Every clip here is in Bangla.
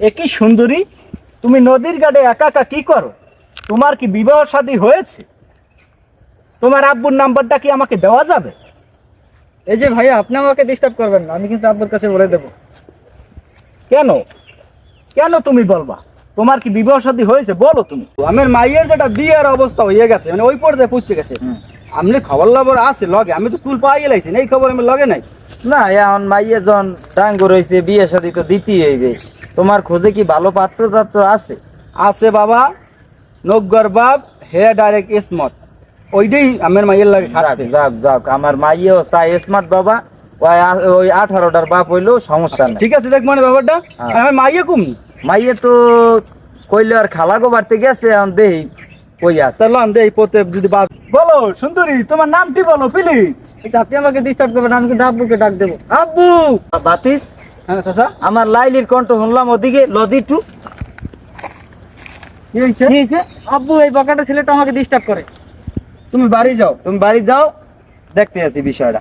একই সুন্দরী তুমি নদীর ঘাটে একা একা কি করো? তোমার কি বিবাহ শাদী হয়েছে? তোমার আব্বুর নাম্বারটা কি আমাকে দেওয়া যাবে? এই যে ভাইয়া আপনি আমাকে ডিস্টার্ব করবেন না আমি কিন্তু আব্বুর কাছে বলে দেবো। কেন? কেন তুমি বলবা? তোমার কি বিবাহ শাদী হয়েছে? বলো তুমি। আমার মাইয়ের যেটা বিয়ের অবস্থা হয়ে গেছে মানে ওই পর্যায়ে পুষছে গেছে। আপনি খবর লবর আছে লগে। আমি তো চুল পাই লাইছি এই খবর আমি লগে নাই। না এখন মাইয়ে যখন টাঙ্গ রয়েছে বিয়ে শাদী তো দিতেই হইবে। তোমার খোঁজে কি ভালো পাত্র টাত্র আছে? আছে বাবা নগ্গর বাপ হে ডাইরেক্ট ইসমত ওইটাই আমার মাইয়ের লাগে খারাপ। যাক যাক আমার মাইয়েও চাই স্মার্ট বাবা। ওই ওই আঠারোটার বাপ হইলেও সমস্যা নেই। ঠিক আছে দেখ মানে ব্যাপারটা। হ্যাঁ। আমার মাইয়ে কম। মাইয়ে তো কইলে আর খালা গো বাড়তে গেছে দেই কই আছে? তাহলে আন দে এই যদি বাদ বলো সুন্দরী তোমার নামটি বলো প্লিজ এটা আপনি আমাকে ডিস্টার্ব করবেন আমি কিন্তু আব্বুকে ডাক দেবো। আব্বু! বাতিস? আমার লাইলির কণ্ঠ শুনলাম ওদিকে লদি টু। আব্বু এই বকাটা ছেলেটা আমাকে ডিস্টার্ব করে। তুমি বাড়ি যাও। তুমি বাড়ি যাও দেখতে আছি বিষয়টা।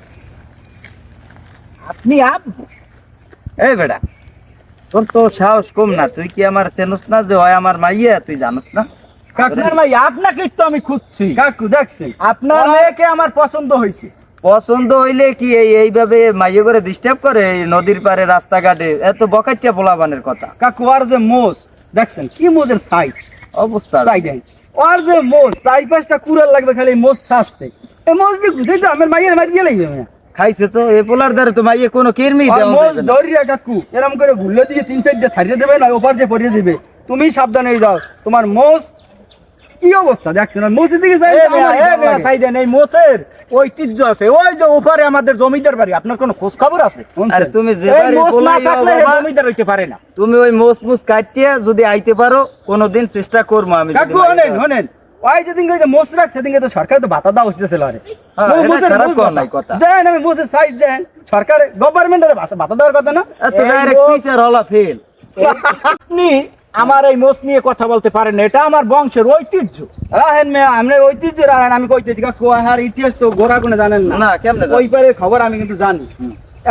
আপনি আব্বু? এই বেটা তোর তো সাহস কম না। তুই কি আমার চেনস না যে হয় আমার মাইয়া? তুই জানোস না? আপনার ভাই আপনাকেই তো আমি খুঁজছি। কাকু দেখছেন আপনার মেয়েকে আমার পছন্দ হয়েছে। পছন্দ হইলে কি এই এইভাবে মাইয়ে করে ডিস্টার্ব করে এই নদীর পারে রাস্তাঘাটে? এত বকাটিয়া পোলাবানের কথা। কাকু আর যে মোষ দেখছেন কি মোজের সাইজ অবস্থা। তাই দেন। আর যে মোষ চার পাঁচটা কুড়াল লাগবে খালি মোষ ছাড়তে এই মোষ দিয়ে তো আমার মাইয়ের লাগবে খাইছে তো এ পোলার দ্বারা তো মাইয়ে কোনো কিরমি মোষ ধরিয়া কাকু এরকম করে ঘুরলে দিয়ে তিন চারটে ছাড়িয়ে দেবে না ওপার দিয়ে পরিয়ে দিবে। তুমি সাবধানে যাও। তোমার মোষ কি অবস্থা? দেখছেন মোষের দিকে এ এ লাগে। সাইদেন, এই মোষের ঐতিহ্য আছে। ওই যে ওপারে আমাদের জমিদার বাড়ি আপনার কোনো খোঁজ খবর আছে? আরে তুমি যে পোলাই জমিদার হইতে পারে না। তুমি ওই মোষ মুস কাটিয়ে যদি আইতে পারো কোনোদিন চেষ্টা করব আমি কাকু হনেন হনেন। ওই যেদিন যে মোষ রাখ সেদিনকে তো সরকার তো ভাতা আরে। খারাপ ভাতা। নাই কথা। দেন আমি মোষের সাইজ দেন। সরকার গভর্নমেন্টের ভাতা দেওয়ার কথা না? ডাইরেক্ট ফিচার হলা ফেল আপনি আমার এই মোষ নিয়ে কথা বলতে পারেন না, এটা আমার বংশের ঐতিহ্য। রাহেন মেয়ে আমরা ঐতিহ্য রাহেন আমি কইতেছি কাকু আর ইতিহাস তো গোড়া কোনো জানেন না। না কেমনে ওই পারে খবর আমি কিন্তু জানি।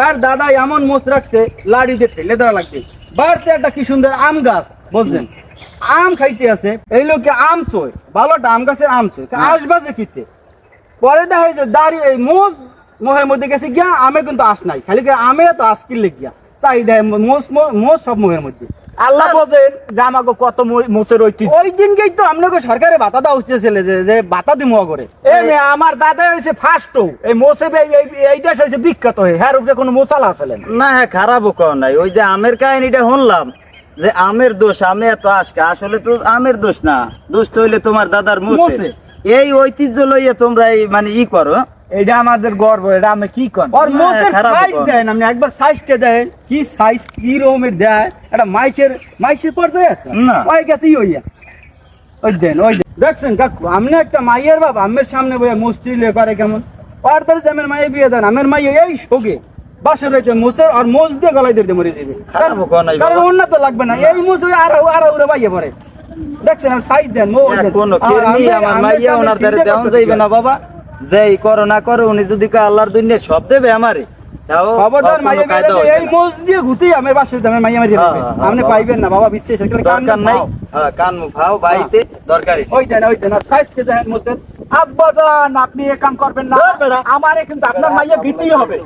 আর দাদা এমন মোষ রাখছে লাড়ি দিয়ে ফেলে দেওয়া লাগছে বাড়তে একটা কি সুন্দর আম গাছ বুঝছেন? আম খাইতে আছে এই লোকে আম চই ভালোটা আম গাছের আম চই আসবাসে কিতে? পরে দেখা যায় যে দাঁড়িয়ে এই মোষ মোহের মধ্যে গেছে গিয়া আমে কিন্তু আস নাই খালি আমে তো আস কিনলে গিয়া চাই দেয় মোষ মোষ সব মোহের মধ্যে। আল্লাহ বোঝেন যে আমাকে কত মো- মোষের ঐতিহ্য। ওই দিনকেই তো আপনাকে সরকারে ভাতা দেওয়া হচ্ছে ছেলে যে যে ভাতা দিমুয়া করে এই আমার দাদা হয়েছে ফার্স্ট এই মোষে এই- দেশ হয়েছে বিখ্যাত হয়ে হ্যার উপরে কোনো মশালা আসলে না হ্যাঁ খারাপও কর নাই। ওই যে আমের কাহিনীটা শুনলাম যে আমের দোষ আমে এত আজকে আসলে তো আমের দোষ না। দোষ তো হইলে তোমার দাদার মুছে। এই ঐতিহ্য লইয়া তোমরা এই মানে ই করো এটা আমাদের গর্ব এটা আমি কি কর? আর খারাপ সাইজ দেন আপনি একবার সাইজটা দেন কি সাইজ কি রকমের দেয় এটা মাইসের মাইসের পর্যায়ে আছে। না। ওই গেছে হইয়া ওই দেন ওই দেখছেন কাকু আপনি একটা মাইয়ের বাবা আমের সামনে বইয়া মসজিদ লে করে কেমন? আর তার মাইয়ে বিয়ে দেন আমের মাইয়ে এই শোকে বাসে রয়েছে মোষের আর মোষ দিয়ে গলায় মরে যাবে। কারণ অন্য তো লাগবে না এই ওই আর আর উড়ে বাইয়ে পড়ে। দেখছেন সাইজ দেন মো কোনো আমার মাইয়া ওনার দ্বারা দেওয়া যাইবে না বাবা। না করো উনি যদি আল্লাহর দুনিয়া সব দেবে আমারে খবরদার মাইয়া কায়দা এই না। দিয়ে ঘুতি আমার বাসে দামে মাইয়া মারিয়ে হ্যাঁ, দেবে হ্যাঁ, আপনি পাইবেন না বাবা বিশ্বাস নাই। হ্যাঁ, কান ওই দেন ওই দেন আব্বাজান আপনি এ কাম করবেন না আমারে কিন্তু আপনার মাইয়া দিতেই হবে।